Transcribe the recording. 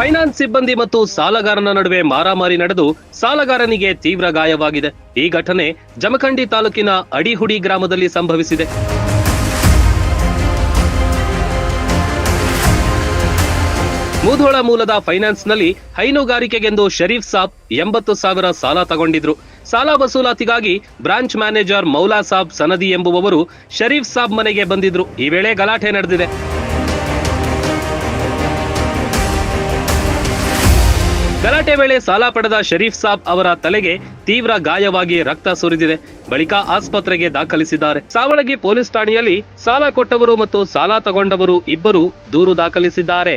Finance ಸಿಬ್ಬಂದಿ ಮತ್ತು ಸಾಲಗಾರನ ನಡುವೆ ಮಾರಾಮಾರಿ ನಡೆದು ಸಾಲಗಾರನಿಗೆ ತೀವ್ರ ಗಾಯವಾಗಿದೆ. ಈ ಘಟನೆ ಜಮಖಂಡಿ ತಾಲೂಕಿನ ಅಡಿಹುಡಿ ಗ್ರಾಮದಲ್ಲಿ ಸಂಭವಿಸಿದೆ. ಮೂಧೋಳ ಮೂಲದ ಫೈನಾನ್ಸ್ನಲ್ಲಿ ಹೈನುಗಾರಿಕೆಗೆಂದು ಶರೀಫ್ ಸಾಬ್ ಎಂಬತ್ತು ಸಾವಿರ ಸಾಲ ತಗೊಂಡಿದ್ರು. ಸಾಲ ವಸೂಲಾತಿಗಾಗಿ ಬ್ರಾಂಚ್ ಮ್ಯಾನೇಜರ್ ಮೌಲಾ ಸಾಬ್ ಸನದಿ ಎಂಬುವವರು ಶರೀಫ್ ಸಾಬ್ ಮನೆಗೆ ಬಂದಿದ್ರು. ಈ ವೇಳೆ ಗಲಾಟೆ ನಡೆದಿದೆ. ಗಲಾಟೆ ವೇಳೆ ಸಾಲ ಪಡೆದ ಶರೀಫ್ ಸಾಬ್ ಅವರ ತಲೆಗೆ ತೀವ್ರ ಗಾಯವಾಗಿ ರಕ್ತ ಸುರಿದಿದೆ. ಬಳಿಕ ಆಸ್ಪತ್ರೆಗೆ ದಾಖಲಿಸಿದ್ದಾರೆ. ಸಾವಳಗಿ ಪೊಲೀಸ್ ಠಾಣೆಯಲ್ಲಿ ಸಾಲ ಕೊಟ್ಟವರು ಮತ್ತು ಸಾಲ ತಗೊಂಡವರು ಇಬ್ಬರು ದೂರು ದಾಖಲಿಸಿದ್ದಾರೆ.